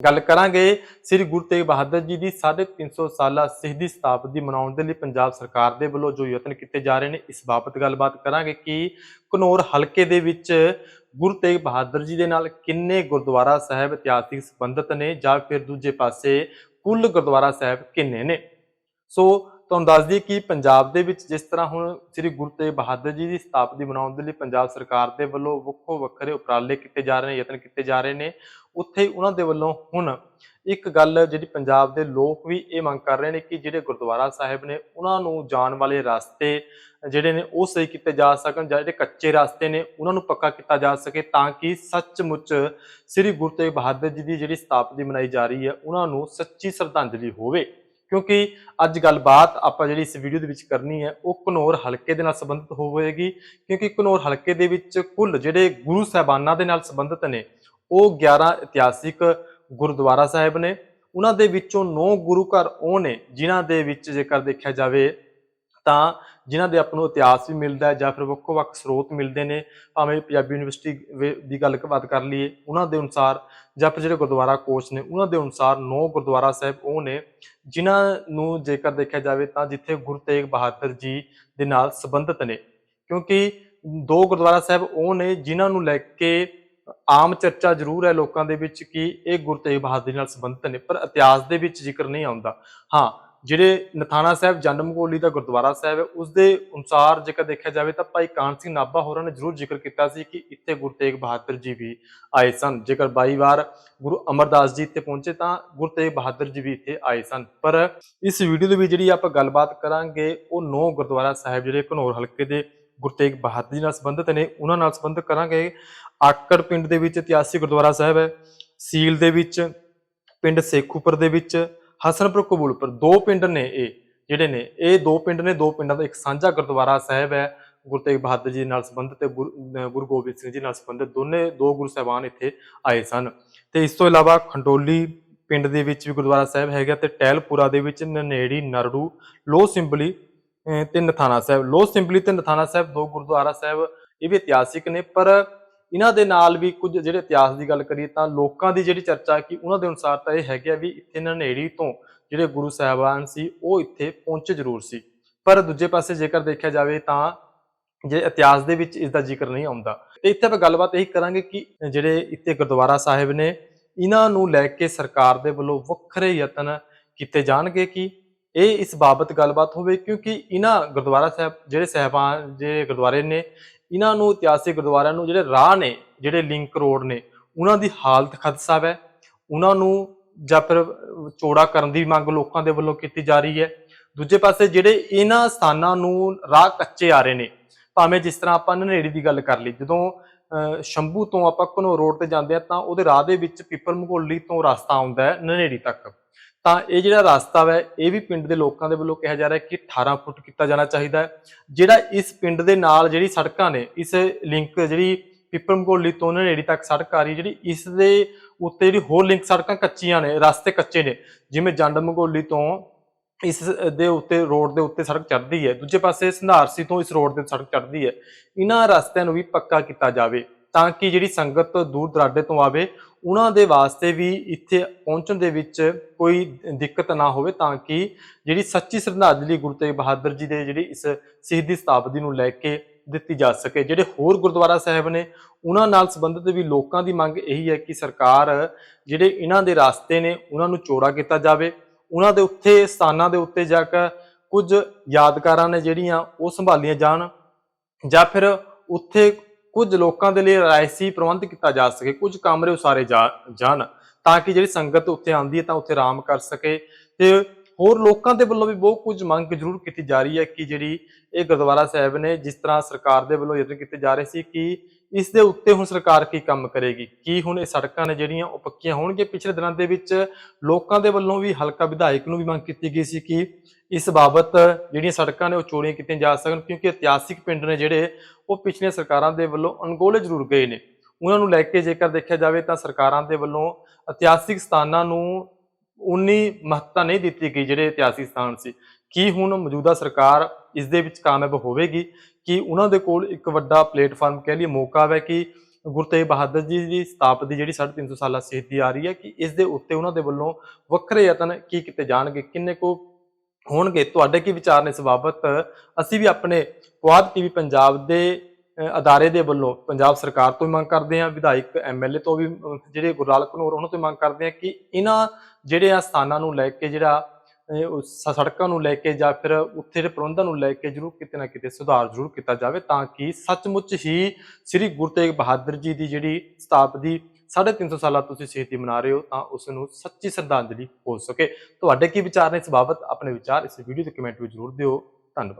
ਗੱਲ ਕਰਾਂਗੇ ਸ੍ਰੀ ਗੁਰੂ ਤੇਗ ਬਹਾਦਰ ਜੀ ਦੀ 350 ਸਾਲਾ ਸ਼ਹੀਦੀ ਸ਼ਤਾਬਦੀ ਮਨਾਉਣ ਦੇ ਲਈ ਪੰਜਾਬ ਸਰਕਾਰ ਦੇ ਵੱਲੋਂ ਜੋ ਯਤਨ ਕੀਤੇ ਜਾ ਰਹੇ ਨੇ, ਇਸ ਬਾਬਤ ਗੱਲਬਾਤ ਕਰਾਂਗੇ ਕਿ ਘਨੌਰ ਹਲਕੇ ਦੇ ਵਿੱਚ ਗੁਰੂ ਤੇਗ ਬਹਾਦਰ ਜੀ ਦੇ ਨਾਲ ਕਿੰਨੇ ਗੁਰਦੁਆਰਾ ਸਾਹਿਬ ਇਤਿਹਾਸਿਕ ਸੰਬੰਧਿਤ ਨੇ ਜਾਂ ਫਿਰ ਦੂਜੇ ਪਾਸੇ ਕੁੱਲ ਗੁਰਦੁਆਰਾ ਸਾਹਿਬ ਕਿੰਨੇ ਨੇ? ਸੋ ਤੁਹਾਨੂੰ ਦੱਸ ਦਈਏ ਕਿ ਪੰਜਾਬ ਦੇ ਵਿੱਚ ਜਿਸ ਤਰ੍ਹਾਂ ਹੁਣ ਸ੍ਰੀ ਗੁਰੂ ਤੇਗ ਬਹਾਦਰ ਜੀ ਦੀ ਸਥਾਪਤੀ ਮਨਾਉਣ ਦੇ ਲਈ ਪੰਜਾਬ ਸਰਕਾਰ ਦੇ ਵੱਲੋਂ ਵੱਖੋ ਵੱਖਰੇ ਉਪਰਾਲੇ ਕੀਤੇ ਜਾ ਰਹੇ ਨੇ, ਯਤਨ ਕੀਤੇ ਜਾ ਰਹੇ ਨੇ, ਉੱਥੇ ਹੀ ਉਹਨਾਂ ਦੇ ਵੱਲੋਂ ਹੁਣ ਇੱਕ ਗੱਲ ਜਿਹੜੀ ਪੰਜਾਬ ਦੇ ਲੋਕ ਵੀ ਇਹ ਮੰਗ ਕਰ ਰਹੇ ਨੇ ਕਿ ਜਿਹੜੇ ਗੁਰਦੁਆਰਾ ਸਾਹਿਬ ਨੇ ਉਹਨਾਂ ਨੂੰ ਜਾਣ ਵਾਲੇ ਰਸਤੇ ਜਿਹੜੇ ਨੇ ਉਹ ਸਹੀ ਕੀਤੇ ਜਾ ਸਕਣ ਜਾਂ ਜਿਹੜੇ ਕੱਚੇ ਰਸਤੇ ਨੇ ਉਹਨਾਂ ਨੂੰ ਪੱਕਾ ਕੀਤਾ ਜਾ ਸਕੇ ਤਾਂ ਕਿ ਸੱਚਮੁੱਚ ਸ੍ਰੀ ਗੁਰੂ ਤੇਗ ਬਹਾਦਰ ਜੀ ਦੀ ਜਿਹੜੀ ਸਥਾਪਤੀ ਮਨਾਈ ਜਾ ਰਹੀ ਹੈ, ਉਹਨਾਂ ਨੂੰ ਸੱਚੀ ਸ਼ਰਧਾਂਜਲੀ ਹੋਵੇ। ਕਿਉਂਕਿ ਅੱਜ ਗੱਲਬਾਤ ਆਪਾਂ ਜਿਹੜੀ ਇਸ ਵੀਡੀਓ ਦੇ ਵਿੱਚ ਕਰਨੀ ਹੈ, ਉਹ ਘਨੌਰ ਹਲਕੇ ਦੇ ਨਾਲ ਸੰਬੰਧਿਤ ਹੋਵੇਗੀ। ਕਿਉਂਕਿ ਘਨੌਰ ਹਲਕੇ ਦੇ ਵਿੱਚ ਕੁੱਲ ਜਿਹੜੇ ਗੁਰੂ ਸਾਹਿਬਾਨਾਂ ਦੇ ਨਾਲ ਸੰਬੰਧਿਤ ਨੇ, ਉਹ 11 ਇਤਿਹਾਸਿਕ ਗੁਰਦੁਆਰਾ ਸਾਹਿਬ ਨੇ। ਉਹਨਾਂ ਦੇ ਵਿੱਚੋਂ 9 ਗੁਰੂ ਘਰ ਉਹ ਨੇ, ਜਿਨ੍ਹਾਂ ਦੇ ਵਿੱਚ ਜੇਕਰ ਦੇਖਿਆ ਜਾਵੇ ਤਾਂ ਜਿਨ੍ਹਾਂ ਦੇ ਆਪਾਂ ਨੂੰ ਇਤਿਹਾਸ ਵੀ ਮਿਲਦਾ ਜਾਂ ਫਿਰ ਵੱਖੋ ਵੱਖ ਸਰੋਤ ਮਿਲਦੇ ਨੇ, ਭਾਵੇਂ ਪੰਜਾਬੀ ਯੂਨੀਵਰਸਿਟੀ ਦੀ ਗੱਲ ਬਾਤ ਕਰ ਲਈਏ, ਉਹਨਾਂ ਦੇ ਅਨੁਸਾਰ ਜਾਂ ਫਿਰ ਜਿਹੜੇ ਗੁਰਦੁਆਰਾ ਕੋਚ ਨੇ, ਉਹਨਾਂ ਦੇ ਅਨੁਸਾਰ ਨੌ ਗੁਰਦੁਆਰਾ ਸਾਹਿਬ ਉਹ ਨੇ, ਜਿਨ੍ਹਾਂ ਨੂੰ ਜੇਕਰ ਦੇਖਿਆ ਜਾਵੇ ਤਾਂ ਜਿੱਥੇ ਗੁਰੂ ਤੇਗ ਬਹਾਦਰ ਜੀ ਦੇ ਨਾਲ ਸੰਬੰਧਿਤ ਨੇ। ਕਿਉਂਕਿ ਦੋ ਗੁਰਦੁਆਰਾ ਸਾਹਿਬ ਉਹ ਨੇ ਜਿਨ੍ਹਾਂ ਨੂੰ ਲੈ ਕੇ ਆਮ ਚਰਚਾ ਜ਼ਰੂਰ ਹੈ ਲੋਕਾਂ ਦੇ ਵਿੱਚ ਕਿ ਇਹ ਗੁਰੂ ਤੇਗ ਬਹਾਦਰ ਜੀ ਨਾਲ ਸੰਬੰਧਿਤ ਨੇ, ਪਰ ਇਤਿਹਾਸ ਦੇ ਵਿੱਚ ਜ਼ਿਕਰ ਨਹੀਂ ਆਉਂਦਾ। ਹਾਂ ਜਿਹੜੇ ਨਥਾਣਾ ਸਾਹਿਬ ਜਨਮ ਜੰਡਮਗੋਲੀ ਦਾ ਗੁਰਦੁਆਰਾ ਸਾਹਿਬ ਹੈ ਉਸ ਦੇ ਅਨੁਸਾਰ ਜੇਕਰ ਦੇਖਿਆ ਜਾਵੇ ਤਾਂ ਭਾਈ ਕਾਨ ਸਿੰਘ ਨਾਭਾ ਹੋਰਾਂ ਨੇ ਜ਼ਰੂਰ ਜ਼ਿਕਰ ਕੀਤਾ ਸੀ ਕਿ ਇੱਥੇ ਗੁਰੂ ਤੇਗ ਬਹਾਦਰ ਜੀ ਵੀ ਆਏ ਸਨ। ਜੇਕਰ 22 ਵਾਰ ਗੁਰੂ ਅਮਰਦਾਸ ਜੀ ਇੱਥੇ ਪਹੁੰਚੇ ਤਾਂ ਗੁਰੂ ਤੇਗ ਬਹਾਦਰ ਜੀ ਵੀ ਇੱਥੇ ਆਏ ਸਨ। ਪਰ ਇਸ ਵੀਡੀਓ ਦੇ ਵਿੱਚ ਜਿਹੜੀ ਆਪਾਂ ਗੱਲਬਾਤ ਕਰਾਂਗੇ, ਉਹ ਨੌ ਗੁਰਦੁਆਰਾ ਸਾਹਿਬ ਜਿਹੜੇ ਘਨੌਰ ਹਲਕੇ ਦੇ ਗੁਰੂ ਤੇਗ ਬਹਾਦਰ ਜੀ ਨਾਲ ਸੰਬੰਧਿਤ ਨੇ, ਉਹਨਾਂ ਨਾਲ ਸੰਬੰਧਿਤ ਕਰਾਂਗੇ। ਆਕੜ ਪਿੰਡ ਦੇ ਵਿੱਚ ਇਤਿਹਾਸਿਕ ਗੁਰਦੁਆਰਾ ਸਾਹਿਬ ਹੈ, ਸੀਲ ਦੇ ਵਿੱਚ, ਪਿੰਡ ਸੇਖੂਪੁਰ ਦੇ ਵਿੱਚ ਹਸਨਪੁਰ ਕਬੂਲਪੁਰ, ਦੋ ਪਿੰਡ ਨੇ ਇਹ, ਜਿਹੜੇ ਨੇ, ਇਹ ਦੋ ਪਿੰਡ ਨੇ, ਦੋ ਪਿੰਡਾਂ ਦਾ ਇੱਕ ਸਾਂਝਾ ਗੁਰਦੁਆਰਾ ਸਾਹਿਬ ਹੈ, ਗੁਰੂ ਤੇਗ ਬਹਾਦਰ ਜੀ ਨਾਲ ਸੰਬੰਧਿਤ ਤੇ ਗੁਰੂ ਗੁਰੂ ਗੋਬਿੰਦ ਸਿੰਘ ਜੀ ਨਾਲ ਸੰਬੰਧਿਤ, ਦੋਨੇ, ਦੋ ਗੁਰੂ ਸਾਹਿਬਾਨ ਇੱਥੇ ਆਏ ਸਨ। ਤੇ ਇਸ ਤੋਂ ਇਲਾਵਾ ਖੰਡੋਲੀ ਪਿੰਡ ਦੇ ਵਿੱਚ ਵੀ ਗੁਰਦੁਆਰਾ ਸਾਹਿਬ ਹੈਗਾ ਤੇ ਟਹਿਲਪੁਰਾ ਦੇ ਵਿੱਚ ਨਨੇੜੀ ਨਰੜੂ ਲੋ ਸਿੰਬਲੀ, ਅਹ ਤੇ ਨਥਾਣਾ ਸਾਹਿਬ ਲੋ ਸਿੰਬਲੀ ਤੇ ਨਥਾਣਾ ਸਾਹਿਬ, ਦੋ ਗੁਰਦੁਆਰਾ ਸਾਹਿਬ, ਇਹ ਵੀ ਇਤਿਹਾਸਿਕ ਨੇ, ਪਰ ਇਹਨਾਂ ਦੇ ਨਾਲ ਵੀ ਕੁਝ ਜਿਹੜੇ ਇਤਿਹਾਸ ਦੀ ਗੱਲ ਕਰੀਏ ਤਾਂ ਲੋਕਾਂ ਦੀ ਜਿਹੜੀ ਚਰਚਾ ਕਿ ਉਹਨਾਂ ਦੇ ਅਨੁਸਾਰ ਤਾਂ ਇਹ ਹੈਗਾ ਵੀ ਇੱਥੇ ਨਨੇੜੀ ਤੋਂ ਜਿਹੜੇ ਗੁਰੂ ਸਾਹਿਬਾਨ ਸੀ, ਉਹ ਇੱਥੇ ਪਹੁੰਚੇ ਜ਼ਰੂਰ ਸੀ। ਪਰ ਦੂਜੇ ਪਾਸੇ ਜੇਕਰ ਦੇਖਿਆ ਜਾਵੇ ਤਾਂ ਜੇ ਇਤਿਹਾਸ ਦੇ ਵਿੱਚ ਇਸ ਦਾ ਜ਼ਿਕਰ ਨਹੀਂ ਆਉਂਦਾ, ਤੇ ਇੱਥੇ ਆਪਾਂ ਗੱਲਬਾਤ ਇਹੀ ਕਰਾਂਗੇ ਕਿ ਜਿਹੜੇ ਇੱਥੇ ਗੁਰਦੁਆਰਾ ਸਾਹਿਬ ਨੇ, ਇਹਨਾਂ ਨੂੰ ਲੈ ਕੇ ਸਰਕਾਰ ਦੇ ਵੱਲੋਂ ਵੱਖਰੇ ਯਤਨ ਕੀਤੇ ਜਾਣਗੇ ਕਿ ਇਹ ਇਸ ਬਾਬਤ ਗੱਲਬਾਤ ਹੋਵੇ ਕਿਉਂਕਿ ਇਹਨਾਂ ਗੁਰਦੁਆਰਾ ਸਾਹਿਬ, ਜਿਹੜੇ ਸਹਿਬਾਨ, ਜਿਹੜੇ ਗੁਰਦੁਆਰੇ ਨੇ ਇਹਨਾਂ ਨੂੰ ਇਤਿਹਾਸਿਕ ਗੁਰਦੁਆਰਿਆਂ ਨੂੰ ਜਿਹੜੇ ਰਾਹ ਨੇ ਜਿਹੜੇ ਲਿੰਕ ਰੋਡ ਨੇ ਉਹਨਾਂ ਦੀ ਹਾਲਤ ਖਦਸ਼ਾ ਹੈ। ਉਹਨਾਂ ਨੂੰ ਜਾਂ ਫਿਰ ਚੌੜਾ ਕਰਨ ਦੀ ਮੰਗ ਲੋਕਾਂ ਦੇ ਵੱਲੋਂ ਕੀਤੀ ਜਾ ਰਹੀ ਹੈ। ਦੂਜੇ ਪਾਸੇ ਜਿਹੜੇ ਇਹਨਾਂ ਸਥਾਨਾਂ ਨੂੰ ਰਾਹ ਕੱਚੇ ਆ ਰਹੇ ਨੇ ਭਾਵੇਂ ਜਿਸ ਤਰ੍ਹਾਂ ਆਪਾਂ ਨਨੇੜੀ ਦੀ ਗੱਲ ਕਰ ਲਈ ਜਦੋਂ ਅਹ, ਸ਼ੰਭੂ ਤੋਂ ਆਪਾਂ ਘਨੌਰ ਰੋਡ ਤੇ ਜਾਂਦੇ ਆ ਤਾਂ ਉਹਦੇ ਰਾਹ ਦੇ ਵਿੱਚ ਪਿੱਪਲ ਮਗੋਲੀ ਤੋਂ ਰਸਤਾ ਆਉਂਦਾ ਹੈ ਨਨੇੜੀ ਤੱਕ। ਤਾਂ ਇਹ ਜਿਹੜਾ ਰਸਤਾ ਹੈ ਇਹ ਵੀ ਪਿੰਡ ਦੇ ਲੋਕਾਂ ਦੇ ਵੱਲੋਂ ਕਿਹਾ ਜਾ ਰਿਹਾ ਕਿ 18 ਫੁੱਟ ਕੀਤਾ ਜਾਣਾ ਚਾਹੀਦਾ ਹੈ। ਜਿਹੜਾ ਇਸ ਪਿੰਡ ਦੇ ਨਾਲ ਜਿਹੜੀ ਸੜਕਾਂ ਨੇ, ਇਸ ਲਿੰਕ ਜਿਹੜੀ ਪਿੱਪਲ ਮਗੋਲੀ ਤੋਂ ਨਨੇੜੀ ਤੱਕ ਸੜਕ ਆ ਰਹੀ ਜਿਹੜੀ ਇਸ ਦੇ ਉੱਤੇ ਜਿਹੜੀ ਹੋਰ ਲਿੰਕ ਸੜਕਾਂ ਕੱਚੀਆਂ ਨੇ, ਰਸਤੇ ਕੱਚੇ ਨੇ, ਜਿਵੇਂ ਜੰਡ ਮੰਗੋਲੀ ਤੋਂ ਇਸ ਦੇ ਉੱਤੇ, ਰੋਡ ਦੇ ਉੱਤੇ ਸੜਕ ਚੜ੍ਹਦੀ ਹੈ, ਦੂਜੇ ਪਾਸੇ ਸੰਧਾਰਸੀ ਤੋਂ ਇਸ ਰੋਡ ਦੇ ਸੜਕ ਚੜ੍ਹਦੀ ਹੈ। ਇਹਨਾਂ ਰਸਤਿਆਂ ਨੂੰ ਵੀ ਪੱਕਾ ਕੀਤਾ ਜਾਵੇ। ਤਾਂ ਕਿ ਜਿਹੜੀ ਸੰਗਤ ਦੂਰ ਦਰਾਡੇ ਤੋਂ ਆਵੇ, ਉਹਨਾਂ ਦੇ ਵਾਸਤੇ ਵੀ ਇੱਥੇ ਪਹੁੰਚਣ ਦੇ ਵਿੱਚ ਕੋਈ ਦਿੱਕਤ ਨਾ ਹੋਵੇ, ਤਾਂ ਕਿ ਜਿਹੜੀ ਸੱਚੀ ਸ਼ਰਧਾਂਜਲੀ ਗੁਰੂ ਤੇਗ ਬਹਾਦਰ ਜੀ ਦੇ ਜਿਹੜੀ ਇਸ ਸ਼ਹੀਦੀ ਸਥਾਪਦੀ ਨੂੰ ਲੈ ਕੇ ਦਿੱਤੀ ਜਾ ਸਕੇ। ਜਿਹੜੇ ਹੋਰ ਗੁਰਦੁਆਰਾ ਸਾਹਿਬ ਨੇ, ਉਹਨਾਂ ਨਾਲ ਸੰਬੰਧਿਤ ਵੀ ਲੋਕਾਂ ਦੀ ਮੰਗ ਇਹੀ ਹੈ ਕਿ ਸਰਕਾਰ ਜਿਹੜੇ ਇਹਨਾਂ ਦੇ ਰਸਤੇ ਨੇ, ਉਹਨਾਂ ਨੂੰ ਚੌੜਾ ਕੀਤਾ ਜਾਵੇ। ਉਹਨਾਂ ਦੇ ਉੱਥੇ ਸਥਾਨਾਂ ਦੇ ਉੱਤੇ ਜਾ ਕੇ ਕੁਝ ਯਾਦਗਾਰਾਂ ਨੇ ਜਿਹੜੀਆਂ ਉਹ ਸੰਭਾਲੀਆਂ ਜਾਣ ਜਾਂ ਫਿਰ ਉੱਥੇ ਕੁਝ ਲੋਕਾਂ ਦੇ ਲਈ ਰਾਇਸੀ ਪ੍ਰਬੰਧ ਕੀਤਾ ਜਾ ਸਕੇ, ਕੁਝ ਕਮਰੇ ਉਸਾਰੇ ਜਾਣ, ਤਾਂ ਕਿ ਜਿਹੜੀ ਸੰਗਤ ਉੱਥੇ ਆਉਂਦੀ ਹੈ ਤਾਂ ਉੱਥੇ ਆਰਾਮ ਕਰ ਸਕੇ। ਤੇ ਹੋਰ ਲੋਕਾਂ ਦੇ ਵੱਲੋਂ ਵੀ ਬਹੁਤ ਕੁਝ ਮੰਗ ਜ਼ਰੂਰ ਕੀਤੀ ਜਾ ਰਹੀ ਹੈ ਕਿ ਜਿਹੜੀ ਇਹ ਗੁਰਦੁਆਰਾ ਸਾਹਿਬ ਨੇ ਜਿਸ ਤਰ੍ਹਾਂ ਸਰਕਾਰ ਦੇ ਵੱਲੋਂ ਯਤਨ ਕੀਤੇ ਜਾ ਰਹੇ ਸੀ ਕਿ ਇਸ ਦੇ ਉੱਤੇ ਹੁਣ ਸਰਕਾਰ ਕੀ ਕੰਮ ਕਰੇਗੀ? ਕੀ ਹੁਣ ਇਹ ਸੜਕਾਂ ਨੇ ਜਿਹੜੀਆਂ ਉਹ ਪੱਕੀਆਂ ਹੋਣਗੀਆਂ? ਪਿਛਲੇ ਦਿਨਾਂ ਦੇ ਵਿੱਚ ਲੋਕਾਂ ਦੇ ਵੱਲੋਂ ਵੀ ਹਲਕਾ ਵਿਧਾਇਕ ਨੂੰ ਵੀ ਮੰਗ ਕੀਤੀ ਗਈ ਸੀ ਕਿ ਇਸ ਬਾਬਤ ਜਿਹੜੀਆਂ ਸੜਕਾਂ ਨੇ ਉਹ ਚੋਰੀਆਂ ਕੀਤੀਆਂ ਜਾ ਸਕਣ, ਕਿਉਂਕਿ ਇਤਿਹਾਸਿਕ ਪਿੰਡ ਨੇ ਜਿਹੜੇ ਉਹ ਪਿਛਲੀਆਂ ਸਰਕਾਰਾਂ ਦੇ ਵੱਲੋਂ ਅਣਗੋਲੇ ਜ਼ਰੂਰ ਗਏ ਨੇ। ਉਹਨਾਂ ਨੂੰ ਲੈ ਕੇ ਜੇਕਰ ਦੇਖਿਆ ਜਾਵੇ ਤਾਂ ਸਰਕਾਰਾਂ ਦੇ ਵੱਲੋਂ ਇਤਿਹਾਸਿਕ ਸਥਾਨਾਂ ਨੂੰ ਉਨੀ ਮਹੱਤਤਾ ਨਹੀਂ ਦਿੱਤੀ ਗਈ ਜਿਹੜੇ ਇਤਿਹਾਸਿਕ ਸਥਾਨ ਸੀ। ਕੀ ਹੁਣ ਮੌਜੂਦਾ ਸਰਕਾਰ ਇਸ ਦੇ ਵਿੱਚ ਕਾਮਯਾਬ ਹੋਵੇਗੀ ਕਿ ਉਹਨਾਂ ਦੇ ਕੋਲ ਇੱਕ ਵੱਡਾ ਪਲੇਟਫਾਰਮ ਕਹਿ ਲਈਏ ਮੌਕਾ ਹੈ ਕਿ ਗੁਰੂ ਤੇਗ ਬਹਾਦਰ ਜੀ ਦੀ ਸਤਾਪਤੀ ਜਿਹੜੀ 350 ਸਾਲਾ ਸ਼ਹੀਦੀ ਆ ਰਹੀ ਹੈ ਕਿ ਇਸ ਦੇ ਉੱਤੇ ਉਹਨਾਂ ਦੇ ਵੱਲੋਂ ਵੱਖਰੇ ਯਤਨ ਕੀ ਕੀਤੇ ਜਾਣਗੇ, ਕਿੰਨੇ ਕੋ ਹੋਣਗੇ, ਤੁਹਾਡੇ ਕੀ ਵਿਚਾਰ ਨੇ ਇਸ ਬਾਬਤ? ਅਸੀਂ ਵੀ ਆਪਣੇ ਪੁਆਧ ਟੀਵੀ ਪੰਜਾਬ ਦੇ ਅਦਾਰੇ ਦੇ ਵੱਲੋਂ ਪੰਜਾਬ ਸਰਕਾਰ ਤੋਂ ਵੀ ਮੰਗ ਕਰਦੇ ਹਾਂ, ਵਿਧਾਇਕ ਐਮਐਲਏ ਤੋਂ ਵੀ ਜਿਹੜੇ ਗੁਰਲਾਲ ਘਨੌਰ ਉਹਨਾਂ ਤੋਂ ਮੰਗ ਕਰਦੇ ਹਾਂ ਕਿ ਇਹਨਾਂ ਜਿਹੜੇ ਆ ਸਥਾਨਾਂ ਨੂੰ ਲੈ ਕੇ ਜਿਹੜਾ ਸੜਕਾਂ ਨੂੰ ਲੈ ਕੇ ਜਾਂ ਫਿਰ ਉੱਥੇ ਦੇ ਪ੍ਰਬੰਧਾਂ ਨੂੰ ਲੈ ਕੇ ਜ਼ਰੂਰ ਕਿਤੇ ਨਾ ਕਿਤੇ ਸੁਧਾਰ ਜ਼ਰੂਰ ਕੀਤਾ ਜਾਵੇ ਤਾਂ ਕਿ ਸੱਚਮੁੱਚ ਹੀ ਸ੍ਰੀ ਗੁਰੂ ਤੇਗ ਬਹਾਦਰ ਜੀ ਦੀ ਜਿਹੜੀ ਸਤਾਪਤੀ 350 ਸਾਲਾਂ ਤੁਸੀਂ ਸ਼ਹੀਦੀ ਮਨਾ ਰਹੇ ਹੋ ਤਾਂ ਉਸ ਨੂੰ ਸੱਚੀ ਸ਼ਰਧਾਂਜਲੀ ਹੋ ਸਕੇ। ਤੁਹਾਡੇ ਕੀ ਵਿਚਾਰ ਨੇ? ਇਸ ਬਾਬਤ ਆਪਣੇ ਵਿਚਾਰ ਇਸ ਵੀਡੀਓ ਦੇ ਕਮੈਂਟ ਵਿੱਚ ਜ਼ਰੂਰ ਦਿਓ। ਧੰਨਵਾਦ।